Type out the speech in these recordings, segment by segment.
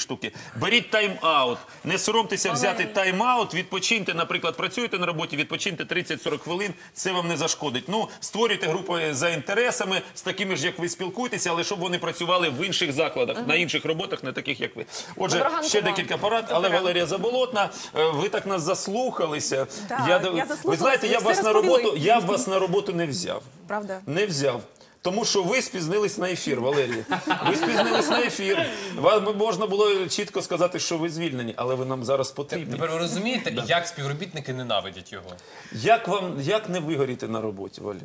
штуки. Беріть тайм-аут. Не соромтеся взяти тайм-аут, відпочиньте, наприклад, працюєте на роботі, відпочиньте 30-40 хвилин, це вам не зашкодить. Ну, створюйте групи за інтересами, з такими ж, як ви спілкуєтеся, але щоб вони працювали в інших закладах, на інших роботах, не таких, як ви. Отже, Доброго ще декілька порад, але Валерія Заболотна, е, ви так нас заслухалися. Так, я ви заслухалася, знаєте, я все вас на роботу, я вас на роботу не взяв. Правда? Не взяв. Тому що ви спізнились на ефір, Валерій. Ви спізнились на ефір. Вам можна було чітко сказати, що ви звільнені, але ви нам зараз потрібні. Тепер ви розумієте, як співробітники ненавидять його? Як вам як не вигоріти на роботі, Валер?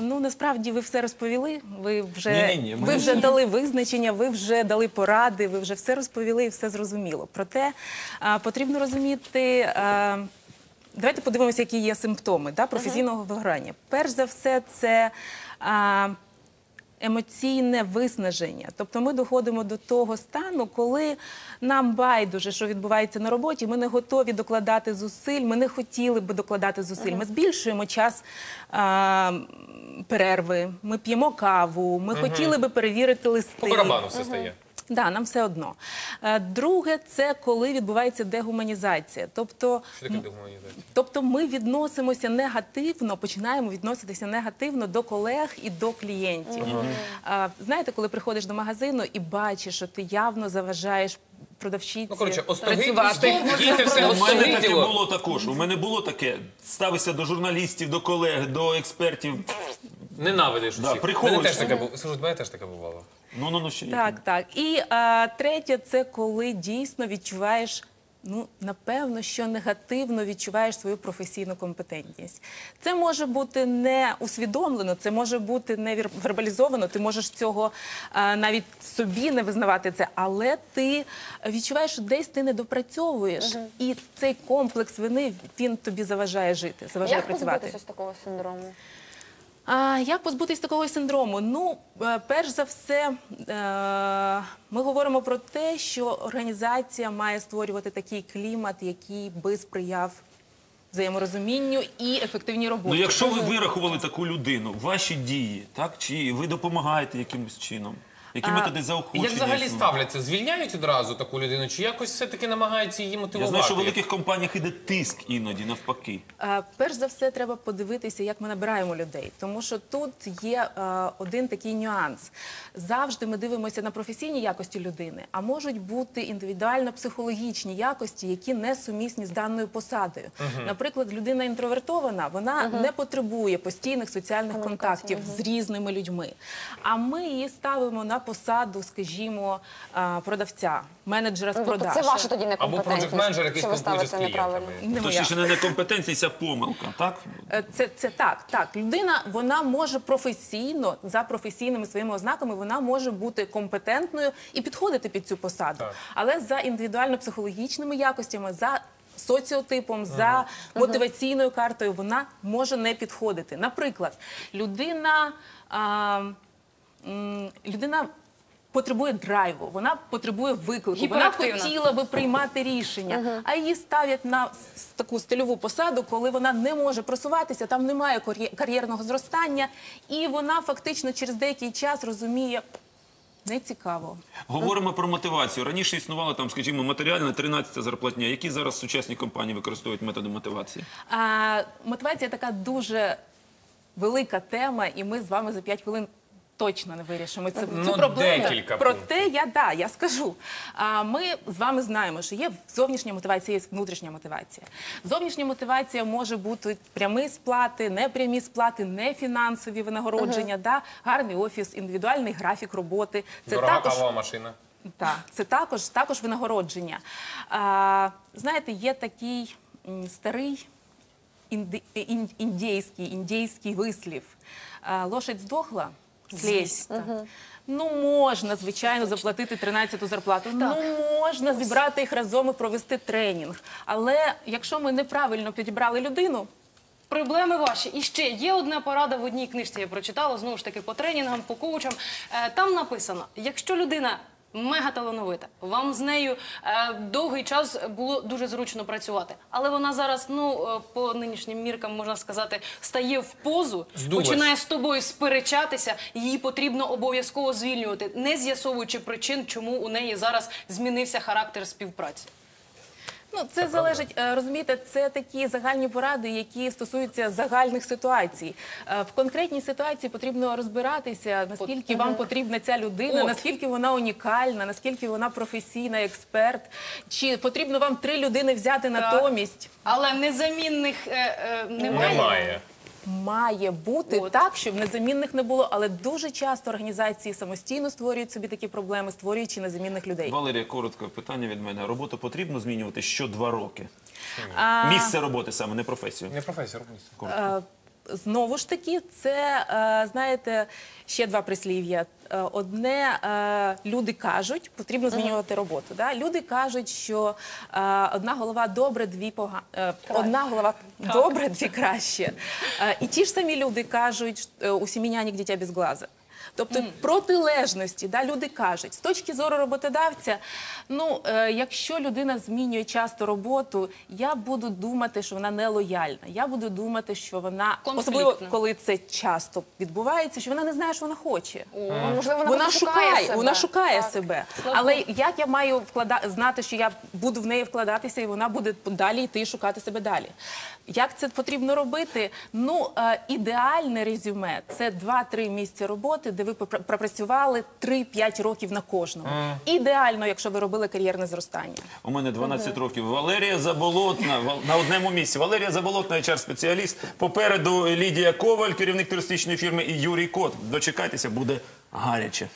Ну насправді ви все розповіли. Ви вже Ні-ні-ні, ви вже дали визначення, ви вже дали поради, ви вже все розповіли і все зрозуміло. Проте а, потрібно розуміти. А, Давайте подивимося, які є симптоми да, професійного вигорання. Перш за все, це а, емоційне виснаження. Тобто ми доходимо до того стану, коли нам байдуже, що відбувається на роботі, ми не готові докладати зусиль, ми не хотіли би докладати зусиль. Ми збільшуємо час а, перерви, ми п'ємо каву, ми хотіли би перевірити листи. По барабану все стає. Да, нам все одно. Е, Друге, це коли відбувається дегуманізація. Тобто, дегуманізація? тобто ми відносимося негативно, починаємо відноситися негативно до колег і до клієнтів. Е, Знаєте, коли приходиш до магазину і бачиш, що ти явно заважаєш продавщиці Ну, коротше, працювати. все У мене таке було також. У мене було таке. Ставися до журналістів, до колег, до експертів. Ненавидиш Да, усіх. приходиш. Мене теж таке було. Слухай, мене теж таке бувало. Ну, ну, ну, ще є. Так, так. І а, третє, це коли дійсно відчуваєш. Ну, напевно, що негативно відчуваєш свою професійну компетентність. Це може бути не усвідомлено, це може бути не вір- вербалізовано. Ти можеш цього а, навіть собі не визнавати це, але ти відчуваєш, що десь ти не допрацьовуєш, і цей комплекс вини він тобі заважає жити, заважає Як працювати. позбутися з такого синдрому? А, як позбутись такого синдрому? Ну, е, перш за все, е, ми говоримо про те, що організація має створювати такий клімат, який би сприяв взаєморозумінню і ефективній роботі. Ну, якщо ви вирахували таку людину, ваші дії, так? Чи ви допомагаєте якимось чином? Які методи заохочення? Як взагалі існують? ставляться? Звільняють одразу таку людину, чи якось все-таки намагаються її Я мотивувати? знаю, що в великих компаніях іде тиск іноді навпаки. Е, Перш за все, треба подивитися, як ми набираємо людей, тому що тут є е, один такий нюанс. Завжди ми дивимося на професійні якості людини, а можуть бути індивідуально-психологічні якості, які не сумісні з даною посадою. Наприклад, людина інтровертована, вона не потребує постійних соціальних контактів з різними людьми. А ми її ставимо на посаду, скажімо, е, продавця, менеджера з Ну, тобто продаж. це ваша тоді Або некомпетентність, проджект-менеджер, який що ви спілкується з ставите неправильно. клієнтами. Не. Точніше, не некомпетенція, а помилка, так? Е, Це, це так, так. Людина вона може професійно за професійними своїми ознаками, вона може бути компетентною і підходити під цю посаду. Так. Але за індивідуально-психологічними якостями, за соціотипом, за мотиваційною картою вона може не підходити. Наприклад, людина. А, людина потребує драйву, вона потребує виклику, вона хотіла би приймати рішення, а її ставлять на таку стильову посаду, коли вона не може просуватися, там немає кар'єрного зростання, і вона фактично через деякий час розуміє. Не цікаво. Говоримо про мотивацію. Раніше існувала там, скажімо, матеріальна 13 зарплатня. Які зараз сучасні компанії використовують методи мотивації? А, мотивація така дуже велика тема, і ми з вами за 5 хвилин. Точно не вирішимо цю, Ну, цю проблему. декілька Проте я да, я скажу. А ми з вами знаємо, що є зовнішня мотивація, є внутрішня мотивація. Зовнішня мотивація може бути прямі сплати, непрямі сплати, нефінансові винагородження, да, гарний офіс, індивідуальний графік роботи. Це Дорога також кавова машина. так, це також, також винагородження. А, знаєте, є такий старий інди, ін- індійський, індійський вислів. А, лошадь здохла, слізь. Ну, можна, звичайно, заплатити 13-ту зарплату. Ну, можна зібрати їх разом і провести тренінг. Але якщо ми неправильно підібрали людину, Проблеми ваші. І ще є одна порада в одній книжці. Я прочитала знову ж таки по тренінгам, по коучам. Е, Там написано: якщо людина Мега талановита. Вам з нею е, довгий час було дуже зручно працювати. Але вона зараз, ну е, по нинішнім міркам можна сказати, стає в позу, Здулась. починає з тобою сперечатися. Її потрібно обов'язково звільнювати, не з'ясовуючи причин, чому у неї зараз змінився характер співпраці. Ну, це залежить, е, розумієте, це такі загальні поради, які стосуються загальних ситуацій. Е, В конкретній ситуації потрібно розбиратися, наскільки вам потрібна ця людина, От. наскільки вона унікальна, наскільки вона професійна, експерт, чи потрібно вам три людини взяти натомість. Але незамінних е, е, немає. Немає. Має бути От. так, щоб незамінних не було, але дуже часто організації самостійно створюють собі такі проблеми, створюючи незамінних людей. Валерія, коротко питання від мене. Роботу потрібно змінювати що два роки. А, Місце роботи саме, не професію. Не професор. коротко. Е, Знову ж таки, це е, знаєте ще два прислів'я. Е, Одне е, люди кажуть, потрібно змінювати роботу. Да? Люди кажуть, що одна голова добре, дві погано. Одна голова добре, дві краще. І ті ж самі люди кажуть, у сім'ї нянік дитя без глаза. Тобто протилежності, да, люди кажуть, з точки зору роботодавця, ну е, якщо людина змінює часто роботу, я буду думати, що вона нелояльна. Я буду думати, що вона особливо коли це часто відбувається, що вона не знає, що вона хоче. Можливо, вона, Вона шукає, себе. вона шукає Так. себе. Але як я маю вклада... знати, що я буду в неї вкладатися, і вона буде далі йти шукати себе далі? Як це потрібно робити? Ну е, ідеальне резюме це 2-3 місця роботи, де ви пропрацювали 3-5 років на кожному. Ідеально, якщо ви робили кар'єрне зростання. У мене 12 років. Валерія Заболотна на одному місці. Валерія Заболотна, HR-спеціаліст. Попереду Лідія Коваль, керівник туристичної фірми, і Юрій Кот. Дочекайтеся, буде гаряче.